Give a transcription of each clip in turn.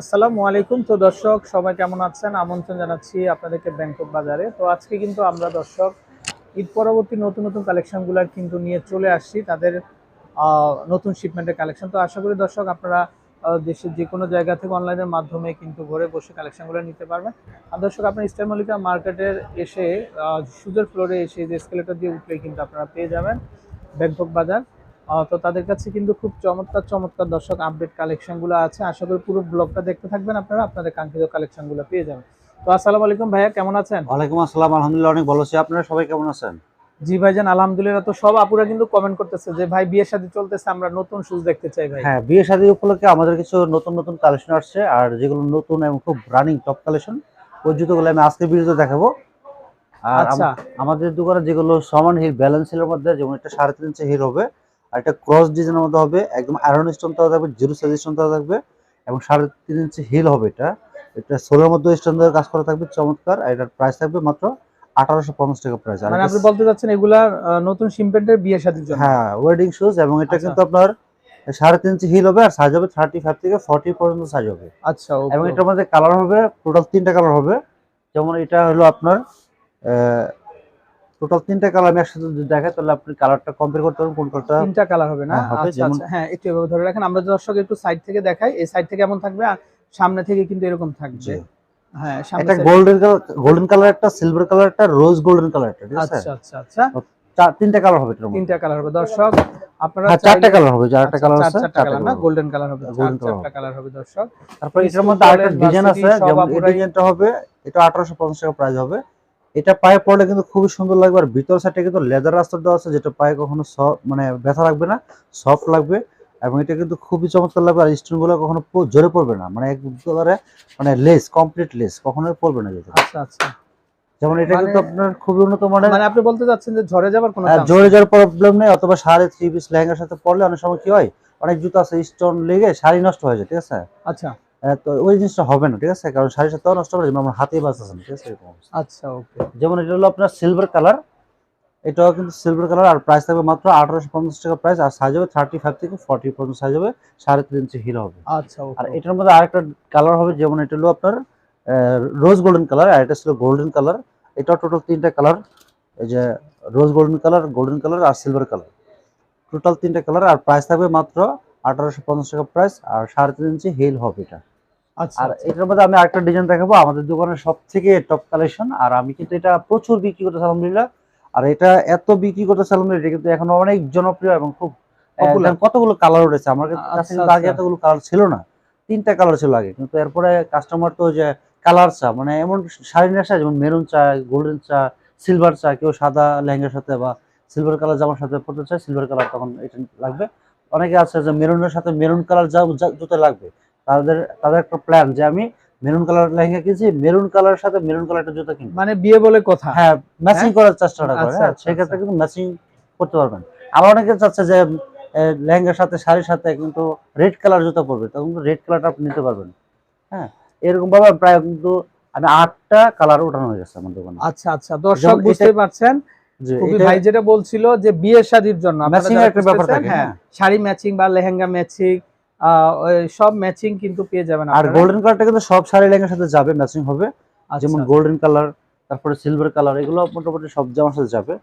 আসসালামু আলাইকুম। তো দর্শক, সবাই কেমন আছেন? আমন্ত্রণ জানাচ্ছি আপনাদেরকে ব্যাংকক বাজারে। তো আজকে কিন্তু আমরা দর্শক, ঈদ পরবর্তী নতুন নতুন কালেকশনগুলো কিন্তু নিয়ে চলে আসছি। তাদের নতুন শিপমেন্টের কালেকশন। তো আশা করি দর্শক, আপনারা দেশের যে কোনো জায়গা থেকে অনলাইনের মাধ্যমে কিন্তু ঘরে বসে কালেকশনগুলো নিতে পারবেন। আর দর্শক, আপনার ইস্টার মল্লিকা মার্কেটের এসে সুজের ফ্লোরে এসে যে স্কেলেটার দিয়ে উঠলেই কিন্তু আপনারা পেয়ে যাবেন ব্যাংকক বাজার। তো তাদের কাছে কিন্তু খুব চমৎকার চমৎকার দর্শক আপডেট কালেকশনগুলো আছে। আশা করি পুরো ব্লগটা দেখতে থাকবেন আপনারা আপনাদের কাঙ্ক্ষিত কালেকশনগুলো পেয়ে যাবেন। তো আসসালামু আলাইকুম ভাইয়া কেমন আছেন? ওয়ালাইকুম আসসালাম আলহামদুলিল্লাহ অনেক ভালো আছি। আপনারা সবাই কেমন আছেন? জি ভাইজান আলহামদুলিল্লাহ। তো সব আপুরা কিন্তু কমেন্ট করতেছে যে ভাই বিয়ের সাথে চলতেছে আমরা নতুন শুজ দেখতে চাই ভাই। হ্যাঁ বিয়ে শাদী উপলক্ষে আমাদের কিছু নতুন নতুন কালেকশন আসছে। আর যেগুলো নতুন এবং খুব রানিং টপ কালেকশন ওই জুতোগুলো আমি আজকে ভিডিওতে দেখাবো। আর আচ্ছা। আমাদের দোকানে যেগুলো সমান হিল ব্যালেন্স হিলের মধ্যে যেমন একটা সাড়ে তিন ইঞ্চি হিল হবে আর একটা ক্রস ডিজাইনের মধ্যে হবে একদম আয়রন স্টোন দেওয়া থাকবে জিরো সাইজ স্টোন দেওয়া থাকবে এবং সাড়ে তিন ইঞ্চি হিল হবে এটা। এটা সোলের মধ্যে স্টোন দেওয়ার কাজ করা থাকবে চমৎকার। আর এটার প্রাইস থাকবে মাত্র আঠারোশো পঞ্চাশ টাকা প্রাইস আর মানে আপনি বলতে চাচ্ছেন এগুলা নতুন শিমপেন্টের বিয়ে জন্য? হ্যাঁ ওয়েডিং শুজ এবং এটা আচ্ছা। কিন্তু আপনার সাড়ে তিন ইঞ্চি হিল হবে আর সাইজ হবে থার্টি ফাইভ থেকে ফর্টি পর্যন্ত সাইজ হবে। আচ্ছা এবং এটার মধ্যে কালার হবে টোটাল তিনটা কালার হবে। যেমন এটা হলো আপনার টোটাল তিনটা কালার আমি একসাথে যদি দেখাই তাহলে আপনি কালারটা কম্পেয়ার করতে পারবেন কোন কালারটা তিনটা কালার হবে না? হ্যাঁ, আচ্ছা আচ্ছা। হ্যাঁ একটু এভাবে ধরে রাখেন। আমরা দর্শক একটু সাইড থেকে দেখাই। এই সাইড থেকে এমন থাকবে আর সামনে থেকে কিন্তু এরকম থাকবে। হ্যাঁ সামনে এটা গোল্ডেন কালার গোল্ডেন কালার একটা সিলভার কালার একটা রোজ গোল্ডেন কালার একটা ঠিক আছে? আচ্ছা আচ্ছা আচ্ছা। চার তিনটা কালার হবে তিনটা কালার হবে। দর্শক আপনারা হ্যাঁ চারটা কালার হবে চারটা আচ্ছা, কালার আছে চারটা কালার না গোল্ডেন কালার হবে। Golden চারটা কালার হবে দর্শক। তারপর এটার মধ্যে আরেকটা ডিজাইন আছে যেমন এই ডিজাইনটা হবে এটা আঠারোশো পঞ্চাশ টাকা প্রাইস হবে। এটা পায়ে পড়লে কিন্তু খুবই সুন্দর লাগবে আর ভিতর সাইডে কিন্তু লেদার রাস্তার দেওয়া আছে যেটা পায়ে কখনো মানে ব্যথা লাগবে না সফট লাগবে এবং এটা কিন্তু খুবই চমৎকার লাগবে আর স্টোনগুলো কখনো জোরে পড়বে না মানে একবারে মানে লেস কমপ্লিট লেস কখনোই পড়বে না যেটা আচ্ছা আচ্ছা। যেমন এটা মানে- কিন্তু আপনার খুবই উন্নত মানের মানে আপনি বলতে চাচ্ছেন যে ঝরে যাবার কোনো chance জোরে যাওয়ার প্রবলেম নেই অথবা সাড়ে থ্রি পিস লেহেঙ্গার সাথে পড়লে অনেক সময় কি হয় অনেক জুতো আছে স্টোন লেগে শাড়ি নষ্ট হয়ে যায় ঠিক আছে? আচ্ছা। তো ওই জিনিসটা হবে না ঠিক আছে? কারণ শাড়ির সাথেও নষ্ট করে যেমন আমার হাতেই বাঁচতেছে না ঠিক আছে? এরকম আচ্ছা ওকে। যেমন এটা হলো আপনার সিলভার কালার এটাও কিন্তু সিলভার কালার আর প্রাইস থাকবে মাত্র আঠারোশো পঞ্চাশ টাকা প্রাইস আর সাইজ হবে থার্টি ফাইভ থেকে ফর্টি পর্যন্ত সাইজ হবে সাড়ে তিন ইঞ্চি হিরো হবে। আচ্ছা আর এটার মধ্যে আরেকটা কালার হবে যেমন এটা হলো আপনার রোজ গোল্ডেন কালার আর এটা ছিল গোল্ডেন কালার এটাও টোটাল তিনটা কালার এই যে rose golden colour golden colour আর সিলভার কালার টোটাল তিনটা কালার আর প্রাইস থাকবে মাত্র আঠারোশো পঞ্চাশ টাকা প্রাইস আর সাড়ে তিন ইঞ্চি হিল হবে এটা। আর এটার মধ্যে আমি আরেকটা ডিজাইন দেখাবো। আমাদের দোকানের সব থেকে টপ কালেকশন আর আমি কিন্তু এটা প্রচুর বিক্রি করতে আলহামদুলিল্লাহ। আর এটা এত বিক্রি করতে আলহামদুলিল্লাহ এটা কিন্তু এখন অনেক জনপ্রিয় এবং খুব কতগুলো কালার উঠেছে? আমার কাছে আচ্ছা, আগে আচ্ছা। এতগুলো কালার ছিল না। তিনটা কালার ছিল আগে। কিন্তু এরপরে কাস্টমার তো যে কালার চা মানে এমন শাড়ি নেশা যেমন মেরুন চা গোল্ডেন চা সিলভার চা কেউ সাদা লেহেঙ্গার সাথে বা সিলভার কালার জামার সাথে পড়তে চায় সিলভার কালার তখন এটা লাগবে। অনেকে আছে যে মেরুনের সাথে মেরুন কালার যা- জুতো লাগবে। তাদের তাদের একটা প্ল্যান যে আমি মেরুন কালার লেহেঙ্গা কিনছি মেরুন কালারের সাথে মেরুন কালার একটা জুতো কিনবো। মানে বিয়ে বলে কথা। হ্যাঁ ম্যাচিং করার চেষ্টাটা করে আচ্ছা, হ্যাঁ, আচ্ছা, সেক্ষেত্রে আচ্ছা। কিন্তু ম্যাচিং করতে পারবেন। আবার অনেকে চাচ্ছে যে লেহেঙ্গার সাথে শাড়ির সাথে কিন্তু রেড কালার জুতো পরবে তখন রেড কালারটা আপনি নিতে পারবেন। হ্যাঁ এরকম ভাবে প্রায় কিন্তু আমি আটটা কালার ওঠানো হয়ে গেছে আমার দোকানে। আচ্ছা আচ্ছা দর্শক বুঝতে পারছেন ভাই যেটা বলছিল যে বিয়ে শাদীর জন্য ম্যাচিং একটা ব্যাপার থাকে হ্যাঁ হ্যাঁ। শাড়ি ম্যাচিং বা লেহেঙ্গা ম্যাচিং সব ম্যাচিং কিন্তু পেয়ে যাবেন আর আপনারা। গোল্ডেন কালারটা কিন্তু সব শাড়ি লেহেঙ্গার সাথে যাবে ম্যাচিং হবে। আচ্ছা, যেমন গোল্ডেন কালার তারপরে সিলভার কালার এগুলো মোটামুটি সব জামার সাথে যাবে।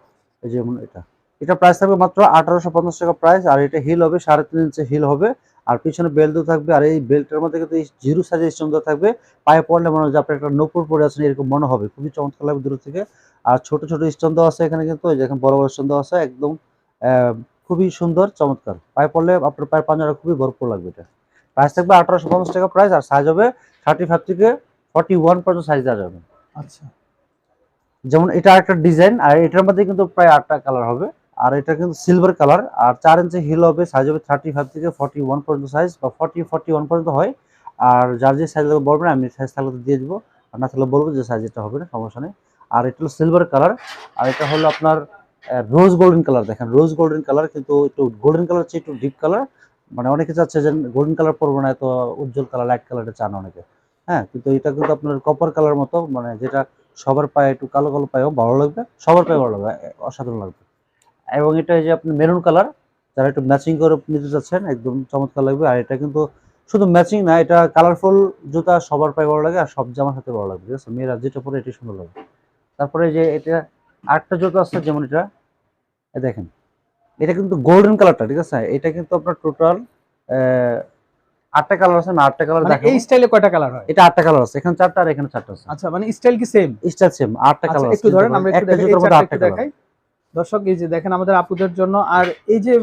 যেমন এটা। এটা প্রাইস থাকবে মাত্র আঠারোশো পঞ্চাশ টাকা প্রাইস আর এটা হিল হবে সাড়ে তিন ইঞ্চি হিল হবে। আর পিছনে বেল্টও থাকবে আর এই বেল্টের মধ্যে কিন্তু জিরো সাইজের সুন্দর থাকবে। পায়ে পড়লে মনে হয় যে আপনি একটা নপুর পরে আছেন এরকম মনে হবে। খুবই চমৎকার লাগবে দূর থেকে। আর ছোট ছোট স্টোন দেওয়া আছে এখানে কিন্তু এখানে বড় বড় স্টোন দেওয়া আছে একদম আহ, খুবই সুন্দর চমৎকার। পায়ে পড়লে আপনার পায়ের পাঞ্জারা খুবই ভরপুর লাগবে এটা। প্রাইস থাকবে আঠারোশো পঞ্চাশ টাকা প্রাইস আর সাইজ হবে থার্টি ফাইভ থেকে ফর্টি ওয়ান পর্যন্ত সাইজ দেওয়া যাবে। আচ্ছা। যেমন এটা একটা ডিজাইন আর এটার মধ্যে কিন্তু প্রায় আটটা কালার হবে। আর এটা কিন্তু সিলভার কালার আর চার ইঞ্চি হিল হবে সাইজ হবে থার্টি ফাইভ থেকে ফর্টি ওয়ান পর্যন্ত সাইজ বা ফর্টি ফর্টি ওয়ান পর্যন্ত হয়। আর যার যে সাইজ বলবেন আমি সাইজ থাকলে তো দিয়ে দেবো। আর না থাকলে বলব যে সাইজ এটা হবে না সমস্যা নেই। আর এটা হলো সিলভার কালার আর এটা হলো আপনার রোজ গোল্ডেন কালার দেখেন রোজ গোল্ডেন কালার কিন্তু একটু গোল্ডেন কালার চেয়ে একটু ডিপ কালার মানে অনেকে চাচ্ছে যে গোল্ডেন কালার পরবো না, এত উজ্জ্বল কালার লাইট কালারটা চান অনেকে। হ্যাঁ কিন্তু এটা কিন্তু আপনার কপার কালার মতো মানে যেটা সবার পায়ে একটু কালো কালো পায়েও ভালো লাগবে, সবার পায়ে ভালো লাগবে অসাধারণ লাগবে। এবং এটা যে আপনি মেরুন কালার যারা একটু ম্যাচিং করে নিতে চাচ্ছেন, একদম চমৎকার লাগবে। আর এটা কিন্তু শুধু ম্যাচিং না, এটা কালারফুল জুতা সবার পায়ে ভালো লাগে, আর সব জামার সাথে ভালো লাগবে, ঠিক আছে? মেয়েরা যেটা পরে এটি সুন্দর লাগে তারপরে যে এটা আরেকটা জুতো আছে যেমন এটা। দেখেন এটা কিন্তু গোল্ডেন কালারটা ঠিক আছে? এটা কিন্তু আপনার টোটাল আটটা কালার আছে না আটটা কালার মানে দেখেন এই স্টাইলে কয়টা কালার হয়? এটা আটটা কালার আছে এখানে চারটা আর এখানে চারটা আছে। আচ্ছা মানে স্টাইল কি সেম সেম আটটা কালার আচ্ছা একটু ধরেন আমরা একটু দেখাই। দর্শক এই যে দেখেন আমাদের আপুদের জন্য আর এই যে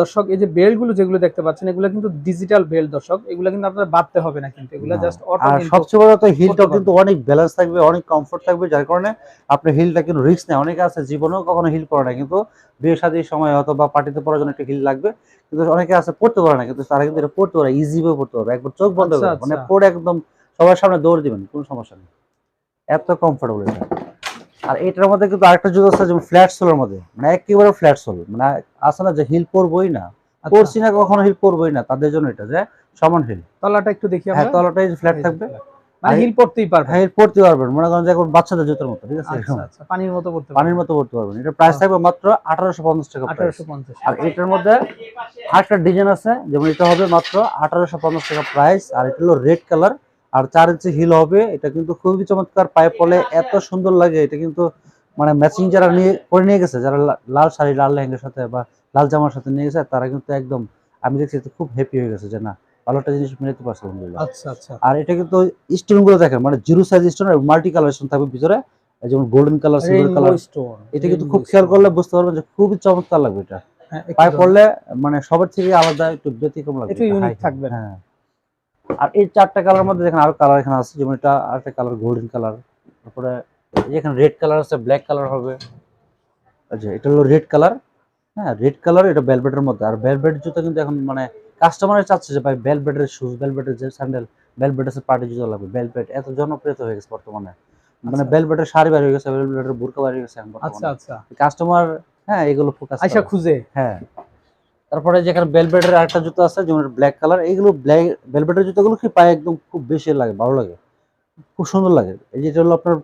দর্শক এই যে বেল্টগুলো যেগুলো দেখতে পাচ্ছেন এগুলো কিন্তু ডিজিটাল বেল্ট দর্শক। এগুলো কিন্তু আপনার বাঁধতে হবে না কিন্তু। এগুলো জাস্ট অটো আর সবচেয়ে বড় কথা করতে কিন্তু অনেক ব্যালেন্স থাকবে অনেক কমফোর্ট থাকবে যার কারণে আপনার হিলটা কিন্তু রিস্ক নেই। অনেকে আছে জীবনেও কখনো হিল পরে না কিন্তু বিয়ে শাদীর সময় অথবা পার্টিতে পড়ার জন্য একটা হিল লাগবে কিন্তু অনেকে আছে পড়তে পারে না কিন্তু তারা কিন্তু এটা পড়তে পারে ইজি ভাবে পড়তে পারবে। একবার চোখ বন্ধ আচ্ছা, করে মানে আচ্ছা। পড়ে একদম সবার সামনে দৌড় দিবেন কোনো সমস্যা নেই। এত কমফোর্টেবল এটা। আর এটার মধ্যে কিন্তু আরেকটা জুতো আছে যেমন ফ্ল্যাট সোলের মধ্যে। মানে একেবারে ফ্ল্যাট সোল মানে আছে না যে হিল পরবই না। আচ্ছা, পরছি না কখনো হিল পরবই না তাদের জন্য এটা যে সমান হিল তলাটা একটু দেখি হ্যাঁ তলাটাই ফ্ল্যাট থাকবে। মানে হিল পড়তেই হ্যাঁ হিল পরতে পারবেন। মনে করেন যে এখন বাচ্চাদের জুতোর মতো ঠিক আছে? আচ্ছা আচ্ছা পানির মতো পড়তে পানির মতো পড়তে পারবেন। এটা প্রাইস থাকবে মাত্র আঠারোশো পঞ্চাশ টাকা price। আঠারোশো পঞ্চাশ আর এটার মধ্যে আরেকটা ডিজাইন আছে যেমন এটা হবে মাত্র আঠারোশো পঞ্চাশ টাকা প্রাইস আর এটা হলো রেড কালার আর চার ইঞ্চি হিল হবে এটা কিন্তু খুবই চমৎকার পায়ে পড়লে এত সুন্দর লাগে এটা কিন্তু মানে ম্যাচিং যারা নিয়ে করে নিয়ে গেছে যারা লাল শাড়ি লাল লেহেঙ্গার সাথে বা লাল জামার সাথে নিয়ে গেছে তারা কিন্তু একদম আমি দেখছি খুব হ্যাপি হয়ে গেছে যে না ভালো একটা জিনিস মিলাতে পারছে আলহামদুলিল্লাহ আচ্ছা আচ্ছা। আর এটা কিন্তু স্টোনগুলো দেখেন মানে জিরো সাইজ স্টোন আর মাল্টি কালারেশন থাকবে ভিতরে যেমন গোল্ডেন কালার সিলভার কালার এটা কিন্তু খুব খেয়াল করলে বুঝতে পারবেন যে খুবই চমৎকার লাগবে এটা। পায়ে পড়লে মানে সবার থেকে আলাদা একটু ব্যতিক্রম লাগবে একটু high, থাকবে। হ্যাঁ। আর এই চারটা কালার মধ্যে দেখেন আরও কালার এখানে আছে যেমন এটা আরেকটা কালার গোল্ডেন কালার তারপরে এখানে রেড কালার আছে ব্ল্যাক কালার হবে। আচ্ছা এটা হলো রেড কালার হ্যাঁ রেড কালার এটা ভেলভেটের মধ্যে। আর ভেলভেট জুতো কিন্তু এখন মানে কাস্টমারের চাচ্ছে যে ভাই ভেলভেটের শুজ ভেলভেটের যে স্যান্ডেল ভেলভেটের পার্টি জুতো লাগবে। ভেলভেট এত জনপ্রিয়তা হয়ে গেছে বর্তমানে। মানে আচ্ছা। ভেলভেটের শাড়ি বের হয়ে গেছে ভেলভেটের বুরকা বের হয়ে গেছে আচ্ছা আচ্ছা। কাস্টমার হ্যাঁ এগুলো ফোকাস আচ্ছা খুঁজে। হ্যাঁ। তারপরে যেখানে বেলভেটের আরেকটা জুতো আছে, যেমন ব্ল্যাক কালার এইগুলো ব্ল্যাক বেলভেটের জুতোগুলো কি পায়ে একদম খুব বেশি লাগে, ভালো লাগে, খুব সুন্দর লাগে। এই যেটা হলো আপনার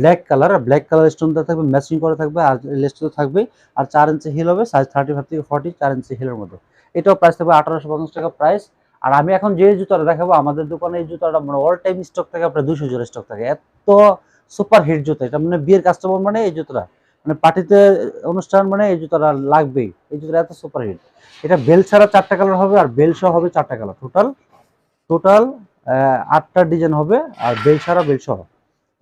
ব্ল্যাক কালার আর ব্ল্যাক কালার স্টোন দেওয়া থাকবে ম্যাচিং করা থাকবে, আর লেস্ট তো থাকবে আর চার ইঞ্চি হিল হবে সাইজ থার্টি ফাইভ থেকে ফর্টি চার ইঞ্চি হিলের মধ্যে। এটাও প্রাইস থাকবে আঠারোশো পঞ্চাশ টাকা প্রাইস আর আমি এখন যে জুতোটা দেখাবো, আমাদের দোকানে এই জুতোটা মানে অল টাইম স্টক থাকে, আপনার দুশো জোড়া স্টক থাকে। এত সুপার হিট জুতো, এটা মানে বিয়ের কাস্টমার মানে এই জুতোটা। মানে পার্টিতে অনুষ্ঠান মানে এই জুতোটা লাগবেই, এই জুতোটা এত সুপার হিট এটা বেল ছাড়া চারটা কালার হবে আর বেল সহ হবে চারটা কালার টোটাল টোটাল আটটা ডিজাইন হবে আর বেল ছাড়া বেল সহ।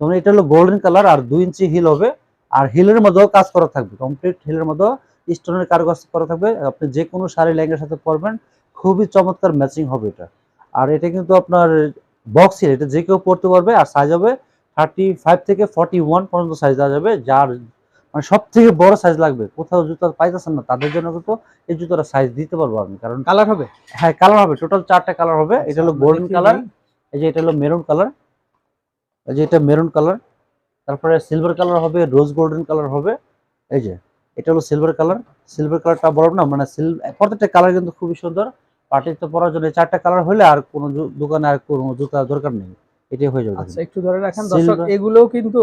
তখন এটা হলো গোল্ডেন কালার আর দুই ইঞ্চি হিল হবে। আর হিলের মধ্যেও কাজ করা থাকবে কমপ্লিট হিলের মধ্যেও স্টোনের কারুকাজ করা থাকবে। আপনি যে কোনো শাড়ি লেহেঙ্গার সাথে পরবেন, খুবই চমৎকার ম্যাচিং হবে এটা। আর এটা কিন্তু আপনার বক্স হিল এটা যে কেউ পরতে পারবে আর সাইজ হবে থার্টি ফাইভ থেকে ফর্টি ওয়ান পর্যন্ত সাইজ দেওয়া যাবে। যার মানে সব থেকে বড় সাইজ লাগবে। কোথাও জুতো পাইতেছেন না তাদের জন্য কিন্তু এই জুতোটা সাইজ দিতে পারব আমি কারণ কালার হবে? হ্যাঁ কালার হবে টোটাল চারটা কালার হবে। এটা হলো গোল্ডেন কালার এই যে এটা হলো মেরুন কালার এই যে এটা মেরুন কালার তারপরে সিলভার কালার হবে রোজ গোল্ডেন কালার হবে এই যে এটা হলো সিলভার কালার সিলভার কালারটা বললাম না মানে প্রত্যেকটা কালার কিন্তু খুবই সুন্দর। পার্টিতে পরার জন্য চারটা কালার হলে আর কোনো দোকানে আর কোনো জুতা দরকার নেই। এটাই হয়ে যাবে। আচ্ছা একটু ধরে রাখেন দর্শক এগুলোও কিন্তু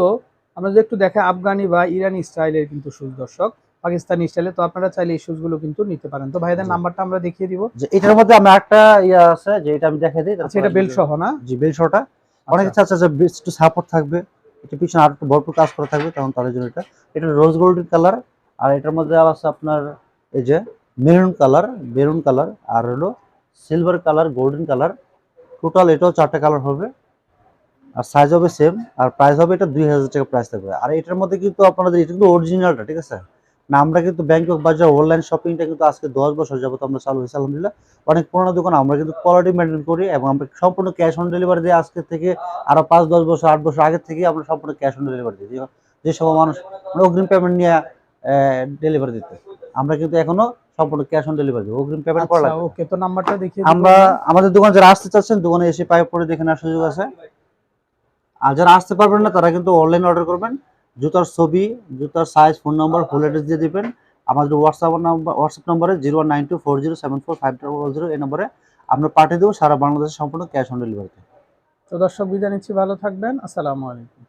আমরা যদি একটু দেখা আফগানি বা ইরানি স্টাইলের কিন্তু শুজ দর্শক পাকিস্তানি স্টাইলে তো আপনারা চাইলে এই শুজগুলো কিন্তু নিতে পারেন। তো ভাইদের নাম্বারটা আমরা দেখিয়ে দিব। যে এটার মধ্যে আমি একটা ইয়া আছে যে এটা আমি দেখাই দিই আচ্ছা এটা বেল সহ না? জি বেল শটা অনেকে আচ্ছা, চাচ্ছে যে একটু সাপোর্ট থাকবে এটা পিছনে আর একটু ভরপুর কাজ করা থাকবে তখন তাদের জন্য এটা। এটা রোজ গোল্ডেন কালার আর এটার মধ্যে আছে আপনার এই যে মেরুন কালার মেরুন কালার আর হলো silver colour golden colour total এটাও চারটা কালার হবে। আর সাইজ হবে সেম আর প্রাইস হবে এটা দুই হাজার টাকা প্রাইস থাকবে। আর এটার মধ্যে কিন্তু আপনাদের এটা কিন্তু অরিজিনালটা ঠিক আছে? না আমরা কিন্তু ব্যাংকক বাজার অনলাইন শপিংটা কিন্তু আজকে দশ বছর যাবত আমরা চালু হয়েছে আলহামদুলিল্লাহ। অনেক পুরোনো দোকান আমরা কিন্তু কোয়ালিটি মেনটেন করি এবং আমরা সম্পূর্ণ ক্যাশ অন ডেলিভারি দিয়ে আজকে থেকে আরও পাঁচ দশ বছর আট বছর আগে থেকে আমরা সম্পূর্ণ ক্যাশ অন ডেলিভারি দিই। যে- সব মানুষ মানে অগ্রিম পেমেন্ট নিয়ে ডেলিভারি দিতে। আমরা কিন্তু এখনও সম্পূর্ণ ক্যাশ অন ডেলিভারি দিই। অগ্রিম পেমেন্ট করা ওকে তো নাম্বারটা দেখিয়ে আমরা আমাদের দোকান যারা আসতে চাচ্ছেন দোকানে এসে পাইপ পরে দেখে নেওয়ার সুযোগ আছে। আর যারা আসতে পারবেন না, তারা কিন্তু অনলাইন অর্ডার করবেন। জুতার ছবি, জুতার size phone number full address দিয়ে দেবেন। আমাদের হোয়াটসঅ্যাপ নাম্বার হোয়াটসঅ্যাপ নম্বরে zero nine two four zero seven four five double zero এই নম্বরে আমরা পাঠিয়ে দেবো সারা বাংলাদেশে সম্পূর্ণ ক্যাশ অন ডেলিভারিতে তো দর্শক, বিদায় নিচ্ছি। ভালো থাকবেন। আসসালামু আলাইকুম।